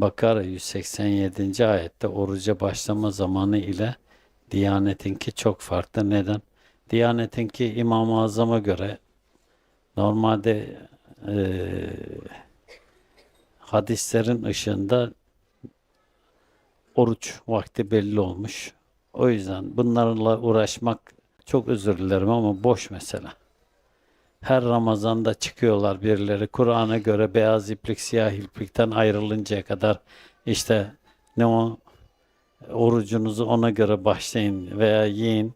Bakara 187. ayette oruca başlama zamanı ile Diyanet'inki çok farklı. Neden? Diyanet'inki İmam-ı Azam'a göre normalde eee, hadislerin ışığında oruç vakti belli olmuş. O yüzden bunlarla uğraşmak çok özür dilerim ama boş mesele. Her Ramazan'da çıkıyorlar birileri Kur'an'a göre beyaz iplik siyah iplikten ayrılıncaya kadar işte ne o orucunuzu ona göre başlayın veya yiyin.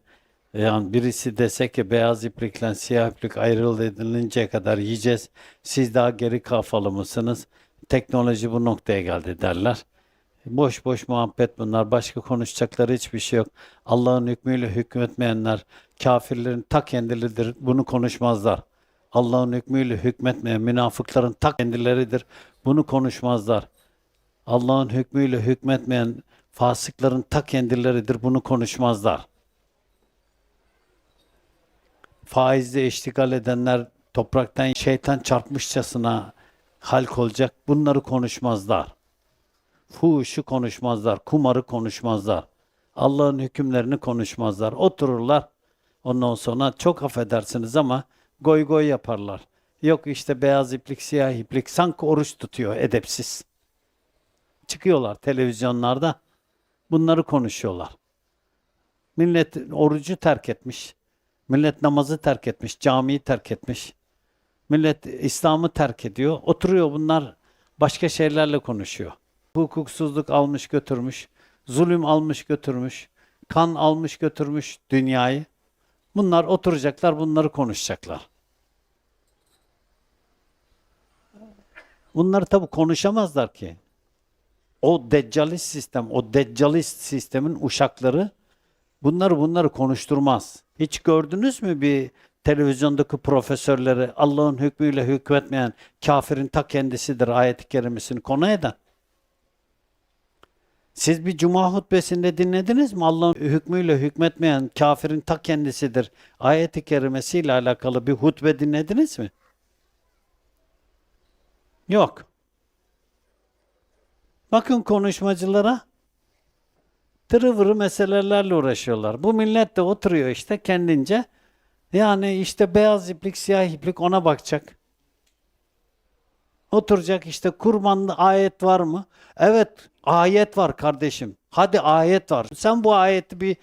Yani birisi dese ki beyaz iplikle siyah iplik ayrıl edilinceye kadar yiyeceğiz. Siz daha geri kafalı mısınız? Teknoloji bu noktaya geldi derler. Boş boş muhabbet bunlar. Başka konuşacakları hiçbir şey yok. Allah'ın hükmüyle hükmetmeyenler kafirlerin ta kendileridir. Bunu konuşmazlar. Allah'ın hükmüyle hükmetmeyen münafıkların ta kendileridir. Bunu konuşmazlar. Allah'ın hükmüyle hükmetmeyen fasıkların ta kendileridir. Bunu konuşmazlar. Faizle iştigal edenler topraktan şeytan çarpmışçasına halk olacak. Bunları konuşmazlar. Fuhuşu konuşmazlar, kumarı konuşmazlar. Allah'ın hükümlerini konuşmazlar. Otururlar. Ondan sonra çok affedersiniz ama goy goy yaparlar. Yok işte beyaz iplik, siyah iplik sanki oruç tutuyor edepsiz. Çıkıyorlar televizyonlarda. Bunları konuşuyorlar. Millet orucu terk etmiş. Millet namazı terk etmiş, camiyi terk etmiş. Millet İslam'ı terk ediyor. Oturuyor bunlar başka şeylerle konuşuyor. Hukuksuzluk almış götürmüş, zulüm almış götürmüş, kan almış götürmüş dünyayı. Bunlar oturacaklar, bunları konuşacaklar. Bunları tabi konuşamazlar ki. O deccalist sistem, o deccalist sistemin uşakları bunları bunları konuşturmaz. Hiç gördünüz mü bir televizyondaki profesörleri Allah'ın hükmüyle hükmetmeyen kafirin ta kendisidir ayet-i kerimesini konu eden? Siz bir cuma hutbesinde dinlediniz mi? Allah'ın hükmüyle hükmetmeyen kafirin ta kendisidir. Ayet-i kerimesiyle alakalı bir hutbe dinlediniz mi? Yok. Bakın konuşmacılara tırıvırı meselelerle uğraşıyorlar. Bu millet de oturuyor işte kendince. Yani işte beyaz iplik, siyah iplik ona bakacak. Oturacak işte kurbanlı ayet var mı? Evet ayet var kardeşim. Hadi ayet var. Sen bu ayeti bir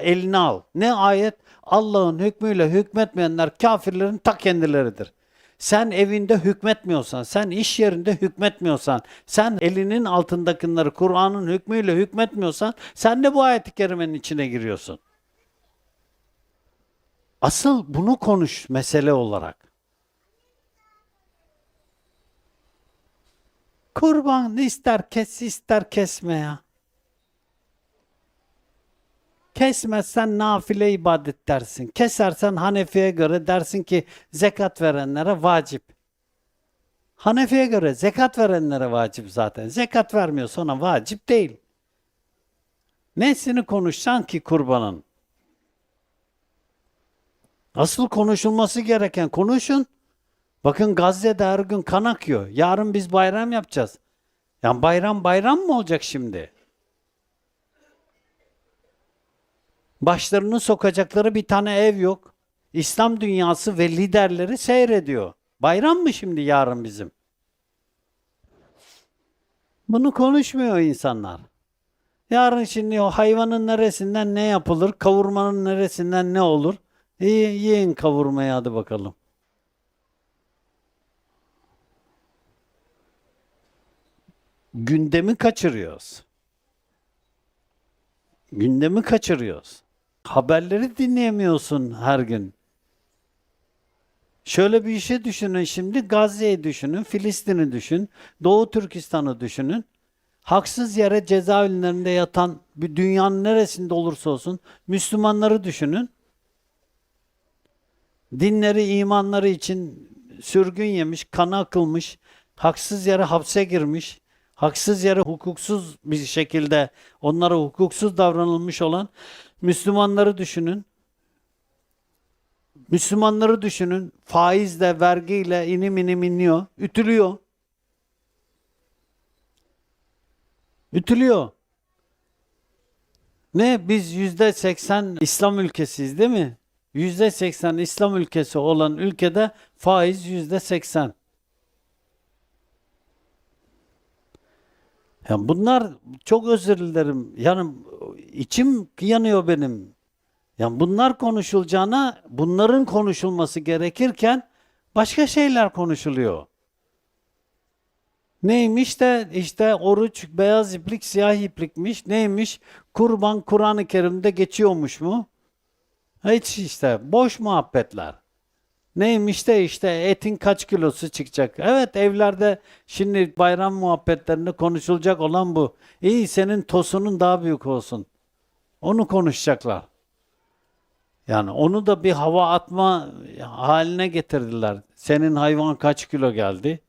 eline al. Ne ayet? Allah'ın hükmüyle hükmetmeyenler kafirlerin ta kendileridir. Sen evinde hükmetmiyorsan, sen iş yerinde hükmetmiyorsan, sen elinin altındakileri Kur'an'ın hükmüyle hükmetmiyorsan, sen de bu ayet-i kerimenin içine giriyorsun. Asıl bunu konuş mesele olarak. Kurban ister kes ister kesme ya. Kesmezsen nafile ibadet dersin. Kesersen Hanefi'ye göre dersin ki zekat verenlere vacip. Hanefi'ye göre zekat verenlere vacip zaten. Zekat vermiyorsa ona vacip değil. Nesini konuşsan ki kurbanın? Asıl konuşulması gereken konuşun. Bakın Gazze'de her gün kan akıyor. Yarın biz bayram yapacağız. Yani bayram bayram mı olacak şimdi? Başlarını sokacakları bir tane ev yok. İslam dünyası ve liderleri seyrediyor. Bayram mı şimdi yarın bizim? Bunu konuşmuyor insanlar. Yarın şimdi o hayvanın neresinden ne yapılır, kavurmanın neresinden ne olur? İyi, yiyin kavurmayı hadi bakalım. Gündemi kaçırıyoruz. Gündemi kaçırıyoruz. Haberleri dinleyemiyorsun her gün. Şöyle bir şey düşünün şimdi Gazze'yi düşünün, Filistin'i düşün, Doğu Türkistan'ı düşünün. Haksız yere cezaevlerinde yatan bir dünyanın neresinde olursa olsun Müslümanları düşünün. Dinleri, imanları için sürgün yemiş, kana akılmış, haksız yere hapse girmiş, haksız yere hukuksuz bir şekilde onlara hukuksuz davranılmış olan Müslümanları düşünün. Müslümanları düşünün. Faizle, vergiyle inim inim iniyor, ütülüyor. Ütülüyor. Ne biz yüzde seksen İslam ülkesiyiz değil mi? Yüzde seksen İslam ülkesi olan ülkede faiz yüzde seksen. Ya bunlar çok özür dilerim. Yani içim yanıyor benim. Yani bunlar konuşulacağına bunların konuşulması gerekirken başka şeyler konuşuluyor. Neymiş de işte oruç beyaz iplik siyah iplikmiş. Neymiş? Kurban Kur'an-ı Kerim'de geçiyormuş mu? Hiç işte boş muhabbetler. Neymiş de işte etin kaç kilosu çıkacak. Evet evlerde şimdi bayram muhabbetlerinde konuşulacak olan bu. İyi senin tosunun daha büyük olsun. Onu konuşacaklar. Yani onu da bir hava atma haline getirdiler. Senin hayvan kaç kilo geldi?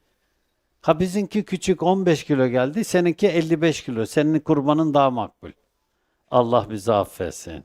Ha bizimki küçük 15 kilo geldi. Seninki 55 kilo. Senin kurbanın daha makbul. Allah bizi affetsin.